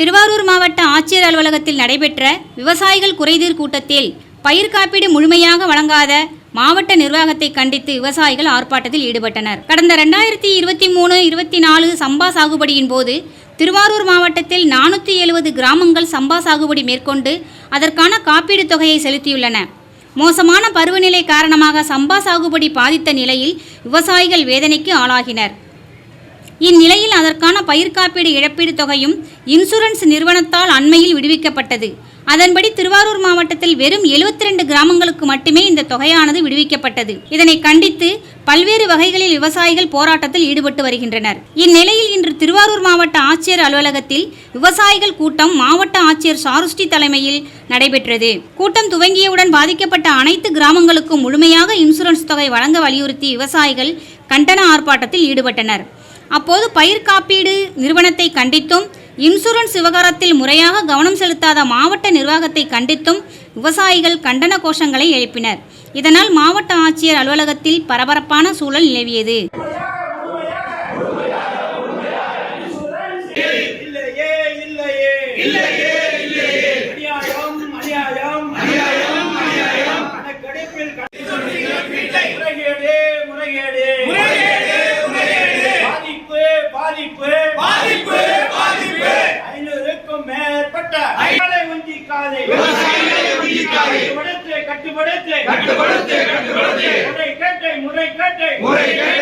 திருவாரூர் மாவட்ட ஆட்சியர் அலுவலகத்தில் நடைபெற்ற விவசாயிகள் குறைதீர் கூட்டத்தில் பயிர் காப்பீடு முழுமையாக வழங்காத மாவட்ட நிர்வாகத்தை கண்டித்து விவசாயிகள் ஆர்ப்பாட்டத்தில் ஈடுபட்டனர். கடந்த ரெண்டாயிரத்தி இருபத்தி மூணு இருபத்தி நாலு சம்பா சாகுபடியின் போது திருவாரூர் மாவட்டத்தில் நானூற்றி எழுபது கிராமங்கள் சம்பா சாகுபடி மேற்கொண்டு அதற்கான காப்பீடு தொகையை செலுத்தியுள்ளன. மோசமான பருவநிலை காரணமாக சம்பா சாகுபடி பாதித்த நிலையில் விவசாயிகள் வேதனைக்கு ஆளாகினர். இந்நிலையில் அதற்கான பயிர் காப்பீடு இழப்பீடு தொகையும் இன்சூரன்ஸ் நிறுவனத்தால் அண்மையில் விடுவிக்கப்பட்டது. அதன்படி திருவாரூர் மாவட்டத்தில் வெறும் 72 கிராமங்களுக்கு மட்டுமே இந்த தொகையானது விடுவிக்கப்பட்டது. இதனை கண்டித்து பல்வேறு வகைகளில் விவசாயிகள் போராட்டத்தில் ஈடுபட்டு வருகின்றனர். இந்நிலையில் இன்று திருவாரூர் மாவட்ட ஆட்சியர் அலுவலகத்தில் விவசாயிகள் கூட்டம் மாவட்ட ஆட்சியர் சாருஷ்டி தலைமையில் நடைபெற்றது. கூட்டம் துவங்கியவுடன் பாதிக்கப்பட்ட அனைத்து கிராமங்களுக்கும் முழுமையாக இன்சூரன்ஸ் தொகை வழங்க வலியுறுத்தி விவசாயிகள் கண்டன ஆர்ப்பாட்டத்தில் ஈடுபட்டனர். அப்போது பயிர் காப்பீடு நிறுவனத்தை கண்டித்தும் இன்சூரன்ஸ் விவகாரத்தில் முறையாக கவனம் செலுத்தாத மாவட்ட நிர்வாகத்தை கண்டித்தும் விவசாயிகள் கண்டன கோஷங்களை எழுப்பினர். இதனால் மாவட்ட ஆட்சியர் அலுவலகத்தில் பரபரப்பான சூழல் நிலவியது. இல்லையே இல்லையே. விடுவிக்காதே விவசாயிகளை விடுவிக்காதே. கட்டுப்படுத்து. கட்டுப்படுத்து கட்டுப்படுத்து. முறை கேட்டை முறை கேட்டை. முறை கேட்டை.